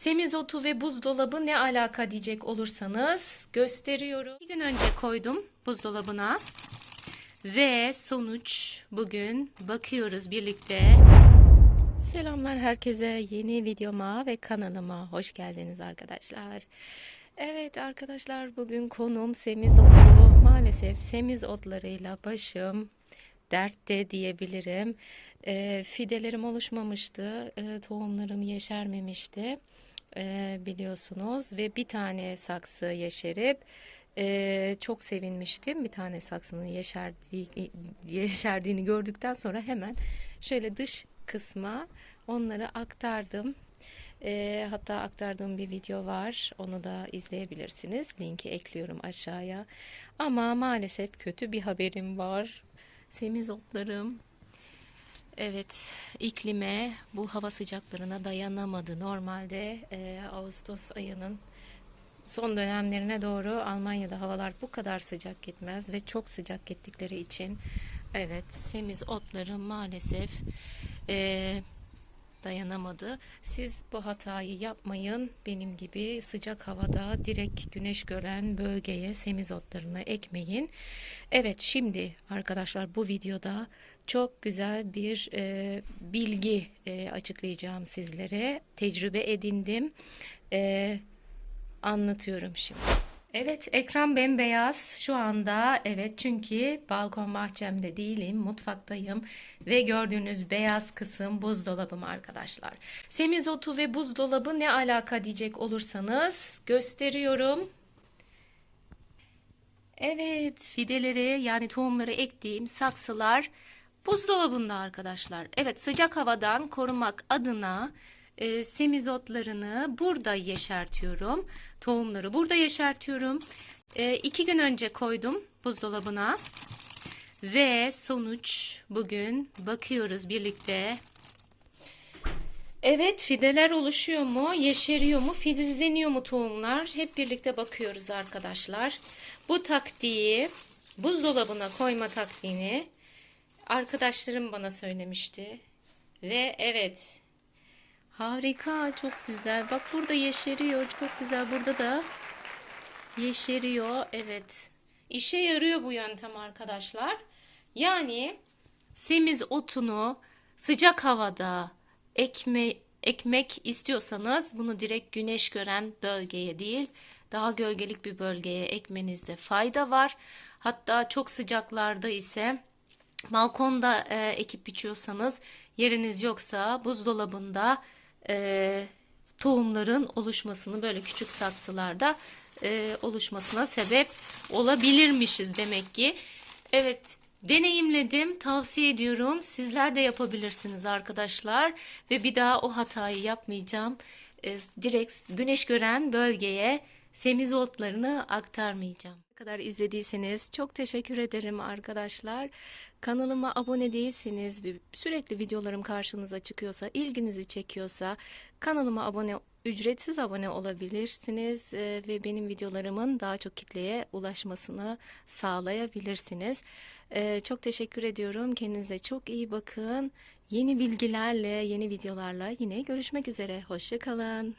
Semizotu ve buzdolabı ne alaka diyecek olursanız gösteriyorum. Bir gün önce koydum buzdolabına. Ve sonuç bugün bakıyoruz birlikte. Selamlar herkese. Yeni videoma ve kanalıma hoş geldiniz arkadaşlar. Evet arkadaşlar bugün konum semizotu. Maalesef semizotlarıyla başım dertte diyebilirim. E, fidelerim oluşmamıştı. E, tohumlarım yeşermemişti. E, biliyorsunuz ve bir tane saksı yeşerip e, çok sevinmiştim. Bir tane saksının yeşerdiği, yeşerdiğini gördükten sonra hemen şöyle dış kısma onları aktardım. E, hatta aktardığım bir video var. Onu da izleyebilirsiniz. Linki ekliyorum aşağıya. Ama maalesef kötü bir haberim var. Semizotlarım Evet, iklime bu hava sıcaklarına dayanamadı. Normalde e, Ağustos ayının son dönemlerine doğru Almanya'da havalar bu kadar sıcak gitmez ve çok sıcak gittikleri için evet semiz otları maalesef e, dayanamadı. Siz bu hatayı yapmayın. Benim gibi sıcak havada direkt güneş gören bölgeye semizotlarını ekmeyin. Evet şimdi arkadaşlar bu videoda çok güzel bir e, bilgi e, açıklayacağım sizlere. Tecrübe edindim. E, anlatıyorum şimdi. Evet ekran bembeyaz şu anda evet çünkü balkon bahçemde değilim mutfaktayım ve gördüğünüz beyaz kısım buzdolabım arkadaşlar. Semizotu ve buzdolabı ne alaka diyecek olursanız gösteriyorum. Evet fideleri yani tohumları ektiğim saksılar buzdolabında arkadaşlar. Evet sıcak havadan korumak adına e, semizotlarını burada yeşertiyorum. Tohumları burada yeşertiyorum. E, iki gün önce koydum buzdolabına. Ve sonuç bugün bakıyoruz birlikte. Evet fideler oluşuyor mu? Yeşeriyor mu? Filizleniyor mu tohumlar? Hep birlikte bakıyoruz arkadaşlar. Bu taktiği buzdolabına koyma taktiğini arkadaşlarım bana söylemişti. Ve evet Harika, çok güzel. Bak burada yeşeriyor. Çok güzel. Burada da yeşeriyor. Evet. İşe yarıyor bu yöntem arkadaşlar. Yani semiz otunu sıcak havada ekme, ekmek istiyorsanız bunu direkt güneş gören bölgeye değil, daha gölgelik bir bölgeye ekmenizde fayda var. Hatta çok sıcaklarda ise balkonda e, ekip biçiyorsanız yeriniz yoksa buzdolabında e, tohumların oluşmasını böyle küçük saksılarda e, oluşmasına sebep olabilirmişiz demek ki. Evet deneyimledim tavsiye ediyorum sizler de yapabilirsiniz arkadaşlar ve bir daha o hatayı yapmayacağım. E, direkt güneş gören bölgeye semizotlarını aktarmayacağım. Ne kadar izlediyseniz çok teşekkür ederim arkadaşlar. Kanalıma abone değilseniz sürekli videolarım karşınıza çıkıyorsa, ilginizi çekiyorsa kanalıma abone ücretsiz abone olabilirsiniz e, ve benim videolarımın daha çok kitleye ulaşmasını sağlayabilirsiniz. E, çok teşekkür ediyorum. Kendinize çok iyi bakın. Yeni bilgilerle, yeni videolarla yine görüşmek üzere. Hoşçakalın.